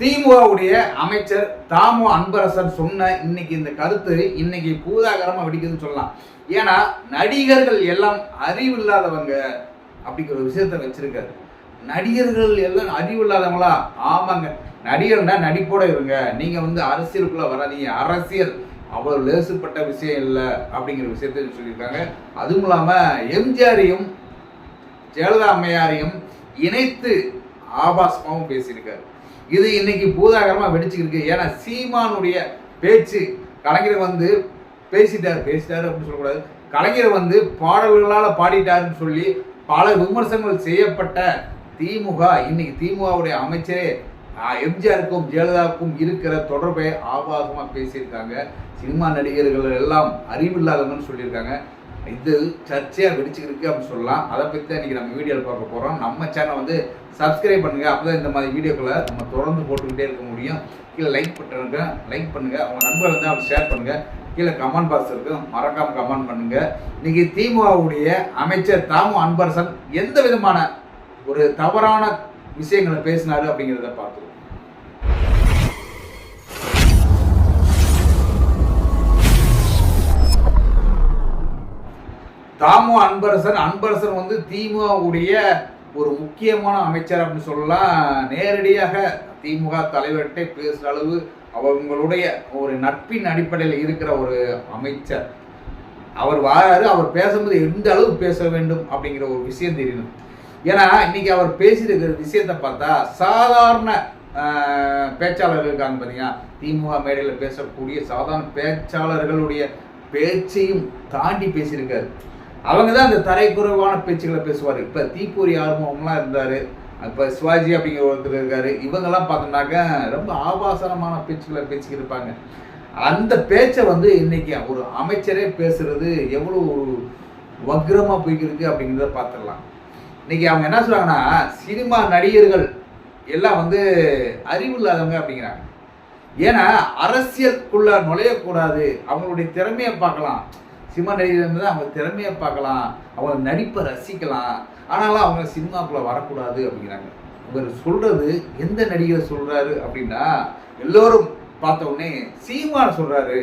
திமுகவுடைய அமைச்சர் தாமு அன்பரசன் சொன்ன இன்னைக்கு இந்த கருத்து இன்னைக்கு பூதாகரமாக வெடிக்குதுன்னு சொல்லலாம். ஏன்னா நடிகர்கள் எல்லாம் அறிவு இல்லாதவங்க அப்படிங்கிற ஒரு விஷயத்த வச்சிருக்காரு. நடிகர்கள் எல்லாம் அறிவு இல்லாதவங்களா ஆமாங்க. நடிகர்னா நடிப்போட இருங்க. நீங்க வந்து அரசியலுக்குள்ள வராதீங்க. அரசியல் அவ்வளவு லேசுப்பட்ட விஷயம் இல்லை அப்படிங்கிற விஷயத்த சொல்லியிருக்காங்க. அதுவும் இல்லாம எம்ஜிஆரையும் ஜெயலலிதா அம்மையாரையும் இணைத்து ஆபாசமாகவும் பேசியிருக்காரு. இது இன்னைக்கு பூதாகரமாக வெடிச்சுக்கிருக்கு. ஏன்னா சீமானுடைய பேச்சு கலைஞர் வந்து பேசிட்டார் பேசிட்டார் அப்படின்னு சொல்லக்கூடாது. கலைஞர் வந்து பாடல்களால் பாடிட்டாருன்னு சொல்லி பல விமர்சனங்கள் செய்யப்பட்ட திமுக இன்னைக்கு திமுகவுடைய அமைச்சரே எம்ஜிஆருக்கும் ஜெயலலிதாவுக்கும் இருக்கிற தொடர்பை ஆபாசமாக பேசியிருக்காங்க. சினிமா நடிகர்கள் எல்லாம் அறிவில்லாதவங்கன்னு சொல்லியிருக்காங்க. இது சர்ச்சையாக வெடிச்சுக்கிருக்கு அப்படின்னு சொல்லலாம். அதை பற்றி தான் இன்றைக்கி நம்ம வீடியோவில் பார்க்க போகிறோம் நம்ம சேனல் வந்து சப்ஸ்கிரைப் பண்ணுங்கள் அப்போ தான் இந்த மாதிரி வீடியோக்களை நம்ம தொடர்ந்து போட்டுக்கிட்டே இருக்க முடியும். கீழே லைக் பண்ணுங்க லைக் பண்ணுங்கள் அவங்க நண்பர்கள் வந்து அவங்க ஷேர் பண்ணுங்கள் கீழே கமெண்ட் பாக்ஸ் இருக்கும் மறக்காமல் கமெண்ட் பண்ணுங்கள் இன்றைக்கி திமுகவுடைய அமைச்சர் தாமு அன்பரசன் எந்த விதமான ஒரு தவறான விஷயங்களை பேசினார் அப்படிங்கிறத பார்த்துருவோம். தாமு அன்பரசன் அன்பரசன் வந்து திமுகவுடைய ஒரு முக்கியமான அமைச்சர் அப்படின்னு சொல்லலாம். நேரடியாக திமுக தலைவர்கிட்ட பேசுகிற அளவு அவங்களுடைய ஒரு நட்பின் அடிப்படையில் இருக்கிற ஒரு அமைச்சர். அவர் வாராரு அவர் பேசும்போது எந்த அளவு பேச வேண்டும் அப்படிங்கிற ஒரு விஷயம் தெரியணும். ஏன்னா இன்னைக்கு அவர் பேசியிருக்கிற விஷயத்தை பார்த்தா சாதாரண பேச்சாளர்கள் இருக்காங்க பார்த்தீங்கன்னா திமுக மேடையில் பேசக்கூடிய சாதாரண பேச்சாளர்களுடைய பேச்சையும் தாண்டி பேசியிருக்காரு. அவங்க தான் அந்த தரைக்குறைவான பேச்சுக்களை பேசுவார். இப்போ தீப்பூரி ஆர்வம்லாம் இருந்தார். இப்போ சிவாஜி அப்படிங்கிற ஒருத்தர் இருக்கார். இவங்கெல்லாம் பார்த்தோம்னாக்க ரொம்ப ஆபாசனமான பேச்சுக்களை பேச்சுக்கிருப்பாங்க அந்த பேச்சை வந்து இன்னைக்கு ஒரு அமைச்சரே பேசுறது எவ்வளோ ஒரு வக்ரமாக போய்க்கிருக்கு அப்படிங்கிறத பார்த்துடலாம். இன்னைக்கு அவங்க என்ன சொல்கிறாங்கன்னா சினிமா நடிகர்கள் எல்லாம் வந்து அறிவு இல்லாதவங்க அப்படிங்கிறாங்க. ஏன்னா அரசியலுக்குள்ள நுழையக்கூடாது. அவங்களுடைய திறமையை பார்க்கலாம். சினிமா நடிகர் வந்து அவங்க திறமையை பார்க்கலாம் அவங்க நடிப்பை ரசிக்கலாம். ஆனாலும் அவங்க சினிமாக்குள்ளே வரக்கூடாது அப்படிங்கிறாங்க. இவர் சொல்கிறது எந்த நடிகர் சொல்கிறாரு அப்படின்னா எல்லோரும் பார்த்த உடனே சீமான் சொல்கிறாரு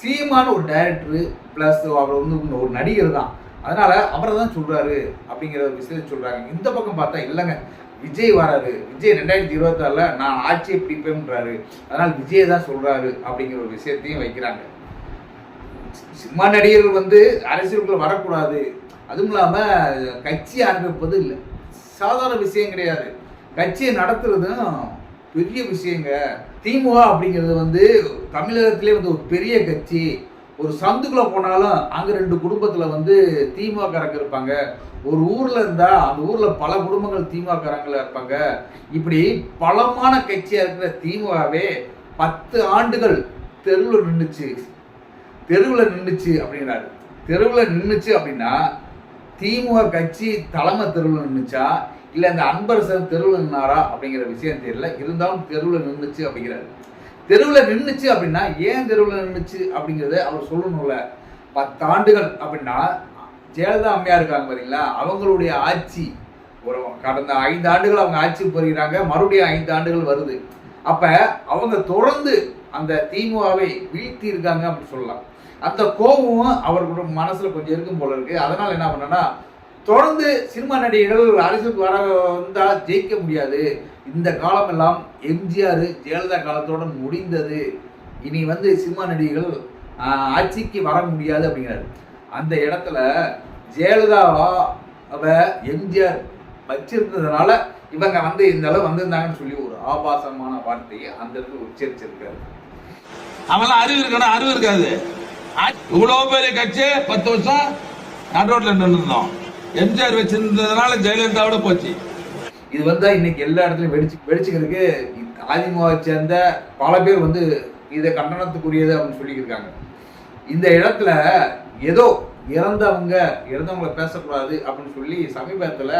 சீமான ஒரு டைரக்டரு ப்ளஸ் அவர் வந்து ஒரு நடிகர் தான். அதனால் அவரை தான் சொல்கிறாரு அப்படிங்கிற ஒரு விஷயத்தை சொல்கிறாங்க இந்த பக்கம் பார்த்தா இல்லைங்க விஜய் வராரு. விஜய் ரெண்டாயிரத்தி இருபத்தாறுல நான் ஆட்சியை பிடிப்பேன்றாரு அதனால் விஜய் தான் சொல்கிறாரு அப்படிங்கிற ஒரு விஷயத்தையும் வைக்கிறாங்க. சினிமா நடிகர்கள் வந்து அரசியலுக்குள்ள வரக்கூடாது. அதுவும் இல்லாமல் கட்சி ஆரம்பிப்பது இல்லை. சாதாரண விஷயம் கிடையாது. கட்சியை நடத்துறதும் பெரிய விஷயங்க. திமுக அப்படிங்கிறது வந்து தமிழகத்திலே வந்து ஒரு பெரிய கட்சி. ஒரு சந்துக்குள்ள போனாலும் அங்கே ரெண்டு குடும்பத்தில் வந்து திமுகக்காரங்க இருப்பாங்க. ஒரு ஊரில் இருந்தால் அந்த ஊரில் பல குடும்பங்கள் திமுக இருப்பாங்க. இப்படி பலமான கட்சியாக இருக்கிற திமுகவே பத்து ஆண்டுகள் தெருவில் நின்றுச்சு தெருவில் நின்றுச்சு அப்படிங்கிறாரு. தெருவில் நின்றுச்சு அப்படின்னா திமுக கட்சி தலைமை தெருவில் நின்றுச்சா இல்லை அந்த அன்பரசன் தெருவில் நின்னாரா? அப்படிங்கிற விஷயம் தெரியல. இருந்தாலும் தெருவில் நின்றுச்சு அப்படிங்கிறாரு. தெருவில் நின்றுச்சு அப்படின்னா ஏன் தெருவில் நின்றுச்சு அப்படிங்கிறத அவர் சொல்லணும்ல. பத்தாண்டுகள் அப்படின்னா ஜெயலலிதா அம்மையா இருக்காங்க பார்த்தீங்களா அவங்களுடைய ஆட்சி ஒரு கடந்த ஐந்து ஆண்டுகள் அவங்க ஆட்சி புரிகிறாங்க மறுபடியும் ஐந்து ஆண்டுகள் வருது. அப்ப அவங்க தொடர்ந்து அந்த திமுகவை வீழ்த்தி இருக்காங்க அப்படின்னு சொல்லலாம். அந்த கோபமும் அவர்களோட மனசில் கொஞ்சம் இருக்கும் போல இருக்கு. அதனால் என்ன பண்ணனா தொடர்ந்து சினிமா நடிகர்கள் அரசுக்கு வர வந்தால் ஜெயிக்க முடியாது. இந்த காலமெல்லாம் எம்ஜிஆர் ஜெயலலிதா காலத்தோட முடிந்தது. இனி வந்து சினிமா நடிகர்கள் ஆட்சிக்கு வர முடியாது அப்படிங்கிறாரு. அந்த இடத்துல ஜெயலலிதாவை எம்ஜிஆர் வச்சிருந்ததுனால இவங்க வந்து இந்த அளவு வந்திருந்தாங்கன்னு சொல்லி ஒரு ஆபாசமான வார்த்தையை அந்த இடத்துல உச்சரிச்சிருக்காரு. அவெல்லாம் அறிவு இருக்கணும் அறிவு இருக்காது. இவ்வளவு பெரிய கட்சி பத்து வருஷம் நடுரோட்ல நின்றுருந்தோம் எம்ஜிஆர் வச்சிருந்ததுனால ஜெயலலிதாவோட போச்சு. இது வந்து இன்னைக்கு எல்லா இடத்துலையும் வெடிச்சு வெடிச்சுக்கிறதுக்கு அதிமுகவை சேர்ந்த பல பேர் வந்து இதை கண்டனத்துக்குரியது அப்படின்னு சொல்லியிருக்காங்க. இந்த இடத்துல ஏதோ இறந்தவங்க இறந்தவங்கள பேசக்கூடாது அப்படின்னு சொல்லி சமீபத்தில்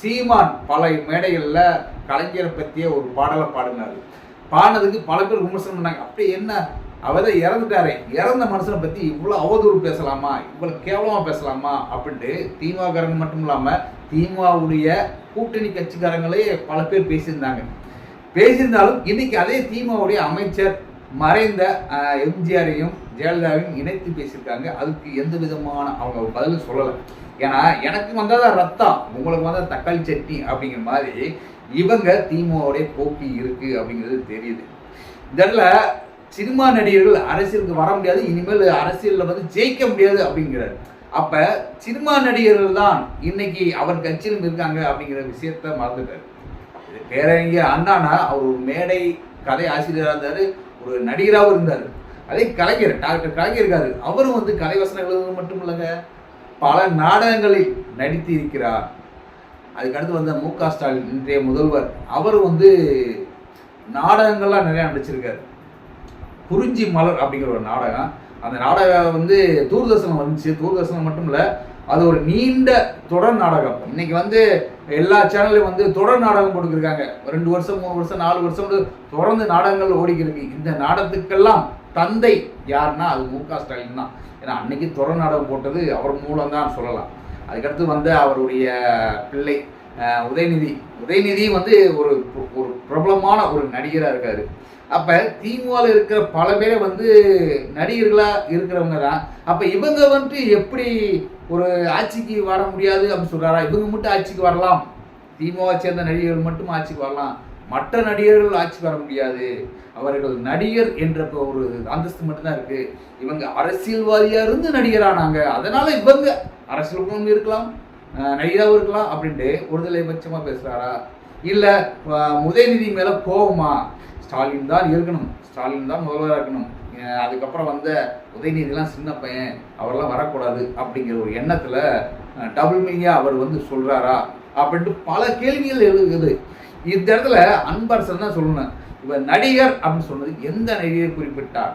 சீமான் பல மேடைகளில் கலைஞரை பற்றிய ஒரு பாடலை பாடினார். பாடினதுக்கு பல பேர் விமர்சனம் பண்ணாங்க. அப்படி என்ன அவர் தான் இறந்துட்டாரே. இறந்த மனுஷனை பற்றி இவ்வளோ அவதூறு பேசலாமா? இவ்வளோ கேவலமாக பேசலாமா? அப்படின்ட்டு திமுககாரங்க மட்டும் இல்லாமல் திமுகவுடைய கூட்டணி கட்சிக்காரங்களே பல பேர் பேசியிருந்தாங்க. பேசியிருந்தாலும் இன்னைக்கு அதே திமுகவுடைய அமைச்சர் மறைந்த எம்ஜிஆரையும் ஜெயலலிதாவையும் இணைத்து பேசியிருக்காங்க. அதுக்கு எந்த விதமான அவங்க பதில் சொல்லலை. ஏன்னா எனக்கு வந்தால் தான் ரத்தம். உங்களுக்கு வந்தால் தக்காளி சட்னி அப்படிங்கிற மாதிரி இவங்க திமுகவுடைய போக்கு இருக்குது அப்படிங்கிறது தெரியுது. இந்த இடத்துல சினிமா நடிகர்கள் அரசியலுக்கு வர முடியாது இனிமேல் அரசியலில் வந்து ஜெயிக்க முடியாது அப்படிங்கிறார். அப்போ சினிமா நடிகர்கள் தான் இன்னைக்கு அவர் கட்சியிலும் இருக்காங்க அப்படிங்கிற விஷயத்த மறந்துட்டார். இது பேரறிஞர் அண்ணானா அவர் ஒரு மேடை கதை ஆசிரியராக இருந்தார் ஒரு நடிகராகவும் இருந்தார். அதே கலைஞர் டாக்டர் கலைஞர் இருக்காரு. அவரும் வந்து கலை வசனங்கள் மட்டும் இல்லைங்க பல நாடகங்களில் நடித்து இருக்கிறார் அதுக்கடுத்து வந்த மு க ஸ்டாலின் இன்றைய முதல்வர் அவர் வந்து நாடகங்கள்லாம் நிறையா நடிச்சிருக்காரு. குறிஞ்சி மலர் அப்படிங்கிற ஒரு நாடகம். அந்த நாடகம் வந்து தூர்தர்ஷனம் வந்துச்சு. தூர்தர்சனம் மட்டும் இல்லை அது ஒரு நீண்ட தொடர் நாடகம். இன்னைக்கு வந்து எல்லா சேனல்லையும் வந்து தொடர் நாடகம் போட்டுருக்காங்க ரெண்டு வருஷம் மூணு வருஷம் நாலு வருஷம் வந்து தொடர்ந்து நாடகங்கள் ஓடிக்கிருக்கு இந்த நாடகத்துக்கெல்லாம் தந்தை யாருன்னா அது மு க ஸ்டாலின் தான். ஏன்னா அன்னைக்கு தொடர் நாடகம் போட்டது அவர் மூலம் தான் சொல்லலாம். அதுக்கடுத்து வந்து அவருடைய பிள்ளை உதயநிதி. உதயநிதி வந்து ஒரு ஒரு பிரபலமான ஒரு நடிகராக இருக்காரு. அப்போ திமுகவில் இருக்கிற பல பேரை வந்து நடிகர்களாக இருக்கிறவங்க தான். அப்போ இவங்க வந்துட்டு எப்படி ஒரு ஆட்சிக்கு வர முடியாது அப்படின்னு சொல்கிறாரா இவங்க மட்டும் ஆட்சிக்கு வரலாம். திமுகவை சேர்ந்த நடிகர்கள் மட்டும் ஆட்சிக்கு வரலாம். மற்ற நடிகர்கள் ஆட்சிக்கு வர முடியாது. அவர்கள் நடிகர் என்ற ஒரு அந்தஸ்து மட்டும்தான் இருக்குது இவங்க அரசியல்வாதியாக இருந்து நடிகரானாங்க. அதனால் இவங்க அரசியலுக்கும் இருக்கலாம் நடிகராகவும் இருக்கலாம் அப்படின்ட்டு ஒருதலை பட்சமாக பேசுகிறாரா இல்லை உதயநிதி மேலே கோவமா? ஸ்டாலின் தான் இருக்கணும். ஸ்டாலின் தான் முதல்வராக இருக்கணும். அதுக்கப்புறம் வந்த உதயநிதிலாம் சின்ன பையன். அவரெல்லாம் வரக்கூடாது அப்படிங்கிற ஒரு எண்ணத்தில் டபுள் மீனியா அவர் வந்து சொல்கிறாரா அப்படின்ட்டு பல கேள்விகள் எழுதுது இந்த இடத்துல அன்பரசன் தான் சொல்லணும். இவர் நடிகர் அப்படின்னு சொன்னது எந்த நடிகர் குறிப்பிட்டார்?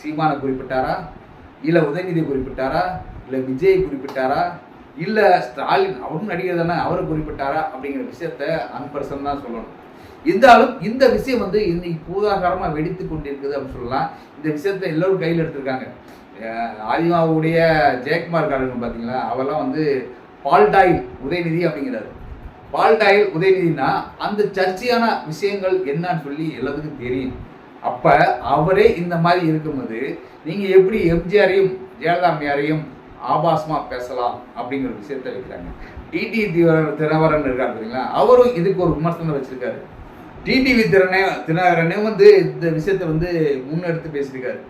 சீமானை குறிப்பிட்டாரா? இல்லை உதயநிதி குறிப்பிட்டாரா? இல்லை விஜய் குறிப்பிட்டாரா? இல்லை ஸ்டாலின் அவரும் நடிகர் தானே அவரை குறிப்பிட்டாரா அப்படிங்கிற விஷயத்த அன்பரசன் தான் சொல்லணும். இருந்தாலும் இந்த விஷயம் வந்து இன்னைக்கு பூதாகாரமாக வெடித்து கொண்டிருக்குது அப்படின்னு சொல்லலாம். இந்த விஷயத்த எல்லோரும் கையில் எடுத்திருக்காங்க. ஆதிமாவுடைய ஜெயக்குமார் காரங்க பார்த்தீங்களா? அவெல்லாம் வந்து பால்டாயில் உதயநிதி அப்படிங்கிறாரு. பால்டாயில் உதயநிதினா அந்த சர்ச்சையான விஷயங்கள் என்னன்னு சொல்லி எல்லாத்துக்கும் தெரியும். அப்போ அவரே இந்த மாதிரி இருக்கும்போது நீங்கள் எப்படி எம்ஜிஆரையும் ஜெயலலிதாமையாரையும் ஆபாசமாக பேசலாம் அப்படிங்கிற விஷயத்த வைக்கிறாங்க. டிடி தினவரன் இருக்காரு பார்த்தீங்களா? அவரும் இதுக்கு ஒரு விமர்சனம் வச்சுருக்காரு. டிடிவி திறனே தினகரனே வந்து இந்த விஷயத்தை வந்து முன்னெடுத்து பேசியிருக்காரு.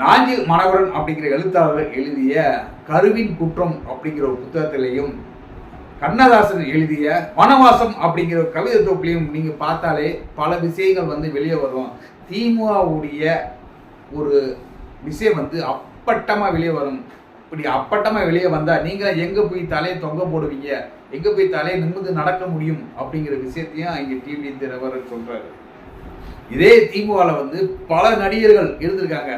நாஞ்சில் மனோகரன் அப்படிங்கிற எழுத்தாளர் எழுதிய கருவின் குற்றம் அப்படிங்கிற ஒரு புத்தகத்திலையும் கண்ணதாசன் எழுதிய வனவாசம் அப்படிங்கிற கவிதை தொப்பிலையும் நீங்கள் பார்த்தாலே பல விஷயங்கள் வந்து வெளியே வரும். திமுகவுடைய ஒரு விஷயம் வந்து அப்பட்டமாக வெளியே வரும். இப்படி அப்பட்டமாக வெளியே வந்தால் நீங்கள் எங்கே போய் தலையை தொங்க போடுவீங்க? எங்கே போய் தலையை நிமிர்ந்து நடக்க முடியும்? அப்படிங்கிற விஷயத்தையும் இங்கே டிவி தினவரன் சொல்கிறாரு இதே திமுகவில் வந்து பல நடிகர்கள் இருந்திருக்காங்க.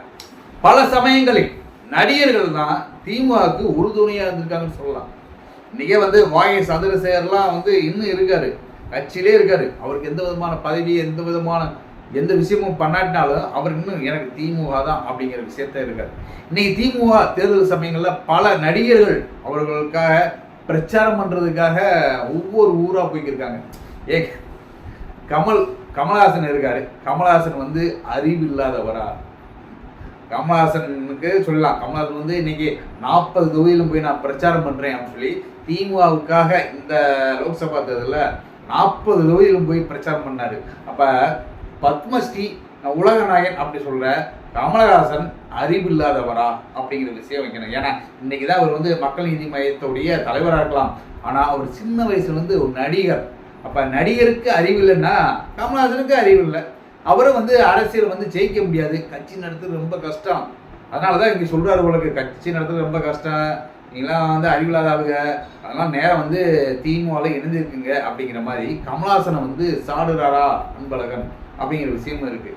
பல சமயங்களில் நடிகர்கள் தான் திமுகவுக்கு உறுதுணையாக இருந்திருக்காங்கன்னு சொல்லலாம். இன்றைக்கே வந்து வாகை சந்திரசேகர்லாம் வந்து இன்னும் இருக்காரு. கட்சியிலே இருக்காரு. அவருக்கு எந்த விதமான பதவி எந்த விதமான எந்த விஷயமும் பண்ணாட்டினாலும் அவர் இன்னும் எனக்கு திமுக தான் அப்படிங்கிற விஷயத்த இருக்கார். இன்னைக்கு திமுக தேர்தல் சமயங்களில் பல நடிகர்கள் அவர்களுக்காக பிரச்சாரம் பண்ணுறதுக்காக ஒவ்வொரு ஊராக போய்க்கிருக்காங்க. ஏ கமல் கமல்ஹாசன் இருக்காரு. கமலஹாசன் வந்து அறிவு இல்லாதவரா கமலஹாசனுக்கு சொல்லலாம். கமல்ஹாசன் வந்து இன்னைக்கு நாற்பது தொகுதியிலும் போய் நான் பிரச்சாரம் பண்ணுறேன் அப்படின்னு சொல்லி திமுகவுக்காக இந்த லோக்சபா தேர்தலில் நாற்பது தொகுதியிலும் போய் பிரச்சாரம் பண்ணார். அப்போ பத்மஸ்ரீ நான் அப்படி சொல்ற கமலஹாசன் அறிவு இல்லாதவரா அப்படிங்கிற விஷயம் வைக்கணும். ஏன்னா இன்னைக்கு தான் அவர் வந்து மக்கள் நீதி மையத்துடைய தலைவராக இருக்கலாம். ஆனா அவர் சின்ன வயசுல இருந்து ஒரு நடிகர். அப்ப நடிகருக்கு அறிவு இல்லைன்னா கமலஹாசனுக்கு அறிவு இல்லை. அவரும் வந்து அரசியல் வந்து ஜெயிக்க முடியாது. கட்சி நடத்துறது ரொம்ப கஷ்டம். அதனால தான் இங்கே சொல்றாரு உங்களுக்கு கட்சி நடத்துறது ரொம்ப கஷ்டம். நீங்களாம் வந்து அறிவில்லாத ஆளுங்க. அதெல்லாம் நேரம் வந்து திமுகவில் இணைந்திருக்குங்க அப்படிங்கிற மாதிரி கமலஹாசனை வந்து சாடுறாரா அன்பழகன். அப்படிங்கிற விஷயமும் இருக்கு.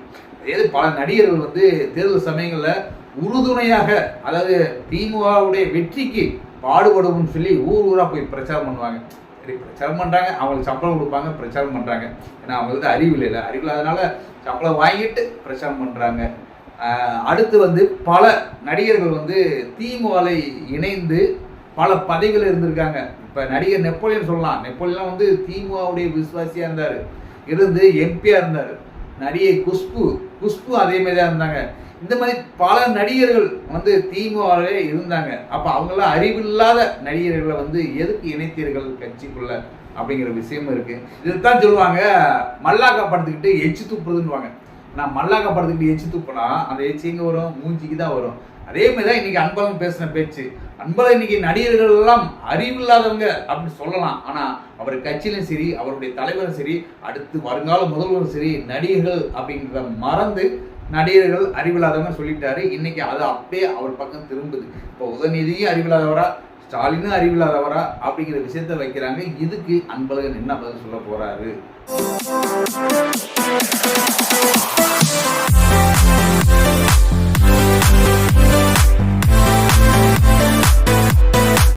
ஏது பல நடிகர்கள் வந்து தேர்தல் சமயங்களில் உறுதுணையாக அதாவது திமுகவுடைய வெற்றிக்கு பாடுபடுவோம்னு சொல்லி ஊர் ஊராக போய் பிரச்சாரம் பண்ணுவாங்க. சரி பிரச்சாரம் பண்ணுறாங்க அவங்களுக்கு சம்பளம் கொடுப்பாங்க பிரச்சாரம் பண்ணுறாங்க ஏன்னா அவங்களுக்கு அறிவு இல்லை அறிவு இல்லாதனால சம்பளம் வாங்கிட்டு பிரச்சாரம் பண்ணுறாங்க அடுத்து வந்து பல நடிகர்கள் வந்து திமுகவை இணைந்து பல பதவிகள் இருந்திருக்காங்க. இப்போ நடிகர் நெப்போலியன் சொல்லலாம். நெப்போலியன் வந்து திமுகவுடைய விசுவாசியாக இருந்தார். இருந்து எம்பியாக இருந்தார். நடிகை குஷ்பு குஷ்பு அதே மாதிரி தான் இருந்தாங்க. இந்த மாதிரி பல நடிகர்கள் வந்து திமுகவே இருந்தாங்க. அப்போ அவங்களாம் அறிவில்லாத நடிகர்களை வந்து எதுக்கு இணைத்தீர்கள் கட்சிக்குள்ள அப்படிங்கிற விஷயமும் இருக்குது இதுதான் சொல்லுவாங்க மல்லாக்கா படுத்துக்கிட்டு எச்சு துப்புறதுன்னுவாங்க. நான் மல்லாக்கா படுத்துக்கிட்டு எச்சு துப்புனா அந்த எச்சு எங்கே வரும் மூஞ்சிக்கு தான் வரும். அதே மாதிரி தான் இன்னைக்கு அன்பழகன் பேசின பேச்சு. அன்பழகன் இன்னைக்கு நடிகர்கள் எல்லாம் அறிவில்லாதவங்க அப்படின்னு சொல்லலாம். ஆனால் அவர் கட்சியிலும் சரி அவருடைய தலைவரும் சரி அடுத்து வருங்கால முதல்வரும் சரி நடிகர்கள் அப்படிங்கிறத மறந்து நடிகர்கள் அறிவில்லாதவங்க சொல்லிட்டாரு. இன்னைக்கு அது அப்படியே அவர் பக்கம் திரும்புது. இப்போ உதயநிதியும் அறிவில்லாதவரா ஸ்டாலினும் அறிவில்லாதவரா அப்படிங்கிற விஷயத்த வைக்கிறாங்க. இதுக்கு அன்பழகன் என்ன பதில் சொல்ல போறாரு?